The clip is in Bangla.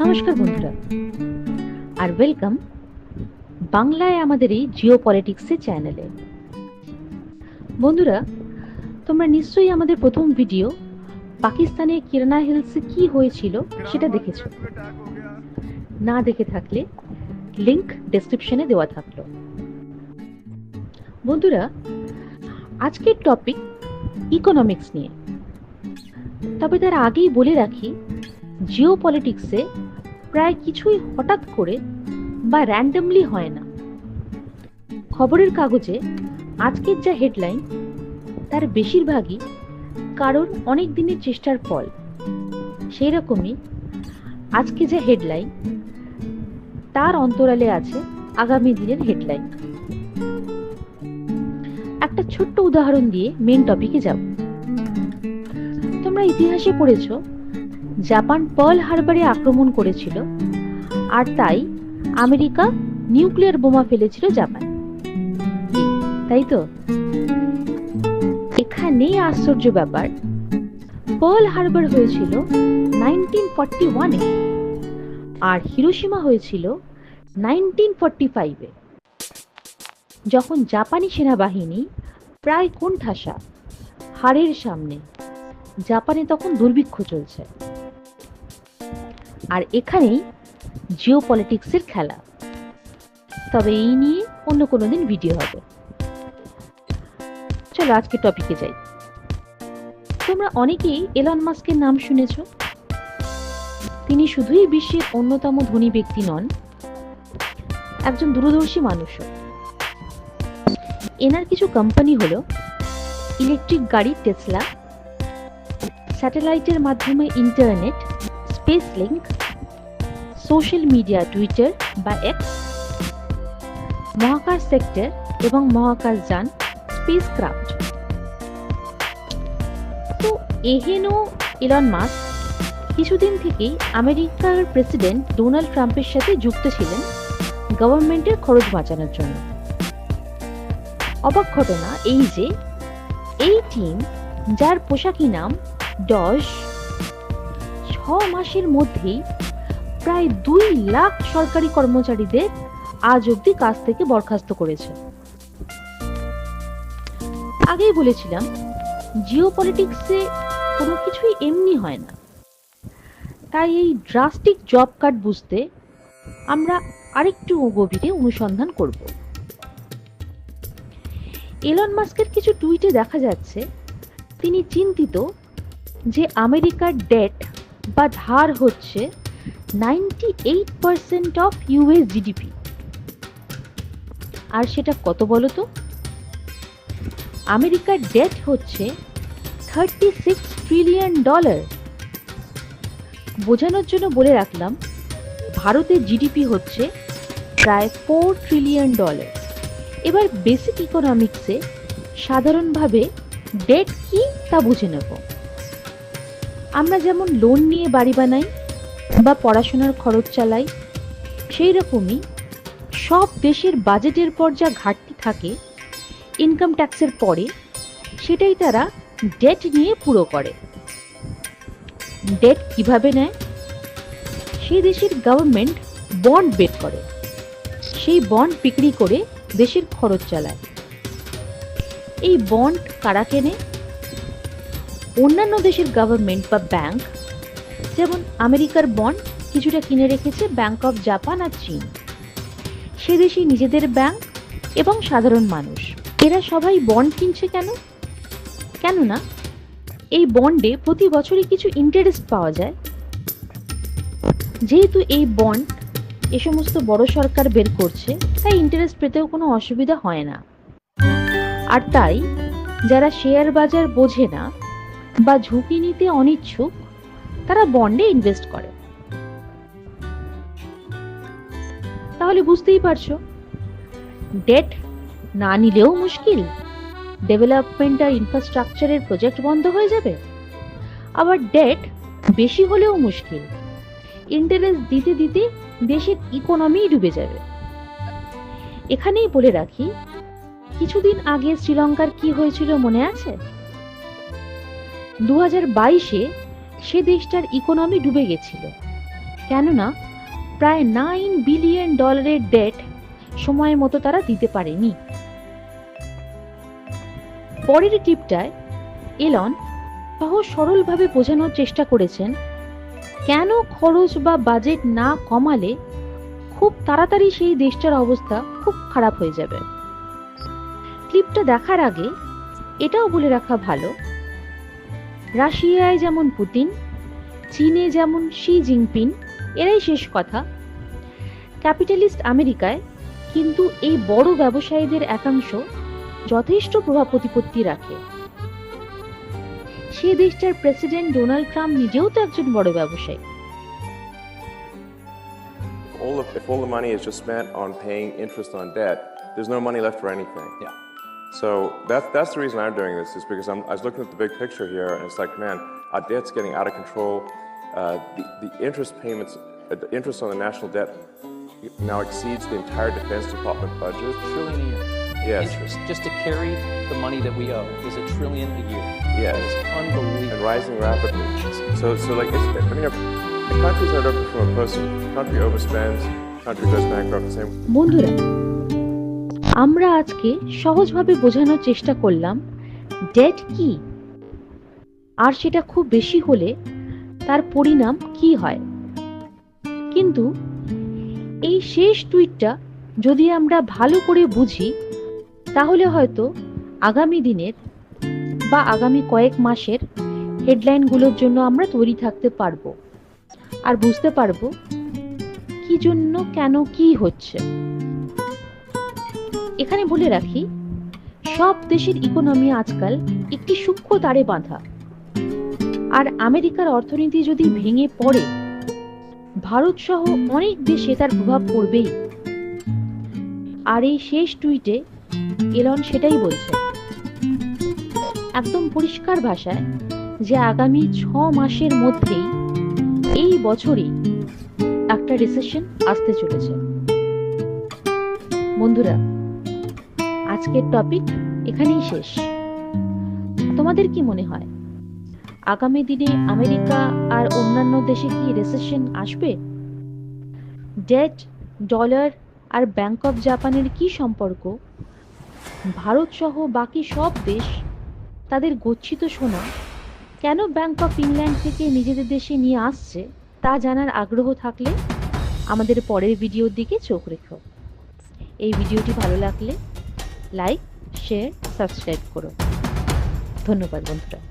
নমস্কার বন্ধুরা। আর ওয়েলকাম বাংলায় আমাদের এই জিও পলিটিক্সের চ্যানেলে বন্ধুরা, তোমরা নিশ্চয়ই আমাদের প্রথম ভিডিও পাকিস্তানে কিরানা হিলসে কি হয়েছিল সেটা দেখেছ। না দেখে থাকলে লিংক ডেসক্রিপশনে দেওয়া থাকল। বন্ধুরা, আজকের টপিক ইকোনমিক্স নিয়ে। তবে তার আগেই বলে রাখি জিও পলিটিক্সে প্রায় কিছুই হঠাৎ করে বা র্যান্ডমলি হয় না। খবরের কাগজে আজকের যা হেডলাইন তার বেশিরভাগই কারণ অনেক দিনের চেষ্টার ফল। সেই রকমই আজকে যা হেডলাইন তার অন্তরালে আছে আগামী দিনের হেডলাইন একটা ছোট্ট উদাহরণ দিয়ে মেন টপিকে যাব। তোমরা ইতিহাসে পড়েছো জাপান পার্ল হারবারে আক্রমণ করেছিল, আর তাই আমেরিকা নিউক্লিয়ার বোমা ফেলেছিল জাপান। তাই তো? এখানেই আশ্চর্য ব্যাপার, পার্ল হারবার হয়েছিল নাইনটিন ফর্টি ওয়ানে, আর হিরোসীমা হয়েছিল নাইনটিন ফর্টি ফাইভে, যখন জাপানি সেনাবাহিনী প্রায় কোণঠাসা হারের সামনে, জাপানে তখন দুর্ভিক্ষ চলছে। আর এখানেই জিও পলিটিক্সের খেলা। তবে এই নিয়ে অন্য কোনো দিন ভিডিও হবে। চলো আজকে টপিকে যাই। তোমরা অনেকেই এলন মাস্কের নাম শুনেছ। তিনি শুধুই বিশ্বের অন্যতম ধনী ব্যক্তি নন, একজন দূরদর্শী মানুষও। এনার কিছু কোম্পানি হলো ইলেকট্রিক গাড়ি টেসলা স্যাটেলাইটের মাধ্যমে internet space link social media Twitter বা এক্স মহাকাশ সেক্টর এবং মহাকাশ যান স্পেস ক্রাফট তো এহেনো ইলন মাস্ক কিছুদিন থেকেই আমেরিকার প্রেসিডেন্ট ডোনাল্ড ট্রাম্পের সাথে যুক্ত ছিলেন গভর্নমেন্টের খরচ বাঁচানোর জন্য। অবাক ঘটনা এই যে, এই টিম যার পোশাকি নাম ছ মাসের মধ্যেই প্রায় দুই লাখ সরকারি কর্মচারীদের আজ অব্দি কাজ থেকে বরখাস্ত করেছে। আগেই বলেছিলাম জিও পলিটিক্সে কোনো কিছুই এমনি হয় না। তাই এই ড্রাস্টিক জব কার্ড বুঝতে আমরা আরেকটু গভীরে অনুসন্ধান করব। এলন মাস্কের কিছু টুইটে দেখা যাচ্ছে, তিনি চিন্তিত যে আমেরিকার ডেট বা ধার হচ্ছে ninety eight percent of US GDP. আর সেটা কত বলো তো? আমেরিকার ডেট হচ্ছে থার্টি সিক্স ট্রিলিয়ন ডলার। বোঝানোর জন্য বলে রাখলাম ভারতের জিডিপি হচ্ছে প্রায় ফোর ট্রিলিয়ন ডলার। এবার বেসিক ইকোনমিক্সে সাধারণভাবে ডেট কি তা বুঝে নেব। আমরা যেমন লোন নিয়ে বাড়ি বানাই বা পড়াশোনার খরচ চালাই, সেই রকমই সব দেশের বাজেটের পর যা ঘাটতি থাকে ইনকাম ট্যাক্সের পরে সেটাই তারা ডেট নিয়ে পুরো করে। ডেট কীভাবে নেয়? সেই দেশের গভর্নমেন্ট বন্ড বেট করে। সেই বন্ড বিক্রি করে দেশের খরচ চালায়। এই বন্ড কারা কেনে? অন্যান্য দেশের গভর্নমেন্ট বা ব্যাংক যেমন আমেরিকার বন্ড কিছুটা কিনে রেখেছে ব্যাংক অফ জাপান আর চীন। সে দেশে নিজেদের ব্যাংক এবং সাধারণ মানুষ। এরা সবাই বন্ড কিনছে কেন? কেননা, এই বন্ডে প্রতি বছরই কিছু ইন্টারেস্ট পাওয়া যায়। যেহেতু এই বন্ড এ সমস্ত বড় সরকার বের করছে, তাই ইন্টারেস্ট পেতেও কোনো অসুবিধা হয় না। আর তাই, যারা শেয়ার বাজার বোঝে না বা ঝুঁকি নিতে অনিচ্ছুক, তারা বন্ডে ইনভেস্ট করে। তাহলে বুঝতেই পারছ ডেট না নিলেও মুশকিল। ডেভেলপমেন্ট আর ইনফ্রাস্ট্রাকচারের প্রজেক্ট বন্ধ হয়ে যাবে। আবার ডেট বেশি হলেও মুশকিল। ইন্টারেস্ট দিতে দিতে দেশের ইকোনমি ডুবে যাবে। এখানেই বলে রাখি, কিছুদিন আগে শ্রীলঙ্কার কি হয়েছিল মনে আছে? দু বাইশে সে দেশটার ইকোনমি ডুবে গেছিল। কেননা প্রায় নাইন বিলিয়ন ডলারের ডেট সময় মতো তারা দিতে পারেনি। পরের টিপটায় এলন সহজ সরলভাবে বোঝানোর চেষ্টা করেছেন, কেন খরচ বা বাজেট না কমালে খুব তাড়াতাড়ি সেই দেশটার অবস্থা খুব খারাপ হয়ে যাবে। ক্লিপটা দেখার আগে এটাও বলে রাখা ভালো রাশিয়ায় যেমন পুতিন চীনে যেমন শি জিনপিং এরাই শেষ কথা ক্যাপিটালিস্ট আমেরিকায় কিন্তু এই বড় ব্যবসায়ীদের একাংশ যথেষ্ট প্রভাব প্রতিপত্তি রাখে সে দেশটার প্রেসিডেন্ট ডোনাল্ড ট্রাম্প নিজেও তো একজন বড় ব্যবসায়ী all of, if all the money is just spent on paying interest on debt, there's no money left for anything. Yeah. So that's that's the reason I'm doing this is because I'm, I was looking at the big picture here, and it's like, man, our debt's getting out of control. Uh, the, the interest payments, uh, the interest on the national debt now exceeds the entire Defense Department budget. Trillion a year. Yes. Interest, just to carry the money that we owe, is a trillion a year. Yes. That is and unbelievable. rising rapidly. So, so like, it's, I mean, the country's not open from a person. Country overspends, country goes bankrupt. Same. বন্ধুরা আমরা আজকে সহজভাবে বোঝানোর চেষ্টা করলাম ডেট কি? আর সেটা খুব বেশি হলে তার পরিণাম কি হয়? কিন্তু এই শেষ টুইটটা যদি আমরা ভালো করে বুঝি, তাহলে হয়তো আগামী দিনের বা আগামী কয়েক মাসের হেডলাইনগুলোর জন্য আমরা তৈরি থাকতে পারব। আর বুঝতে পারব কি জন্য, কেন, কি হচ্ছে। এখানে বলে রাখি, সব দেশের ইকোনমি আজকাল একটি সূক্ষ্ম তারে বাঁধা। আর আমেরিকার অর্থনীতি যদি ভেঙে পড়ে, ভারত সহ অনেক দেশে তার প্রভাব পড়বেই। আর এই শেষ টুইটে এলন সেটাই বলছে। একদম পরিষ্কার ভাষায় যে আগামী ছ মাসের মধ্যেই এই বছরই একটা রিসেশন আসতে চলেছে। বন্ধুরা আজকের টপিক এখানেই শেষ। তোমাদের কি মনে হয়? আগামী দিনে আমেরিকা আর অন্যান্য দেশে কি রিসেশন আসবে? ডেট ডলার আর ব্যাংক অফ জাপানের কি সম্পর্ক? ভারত সহ বাকি সব দেশ তাদের গচ্ছিত সোনা কেন ব্যাংক অফ ইংল্যান্ড থেকে নিজেদের দেশে নিয়ে আসছে তা জানার আগ্রহ থাকলে আমাদের পরের ভিডিওর দিকে চোখ রেখো। এই ভিডিওটি ভালো লাগলে লাইক শেয়ার সাবস্ক্রাইব করো। ধন্যবাদ বন্ধুরা।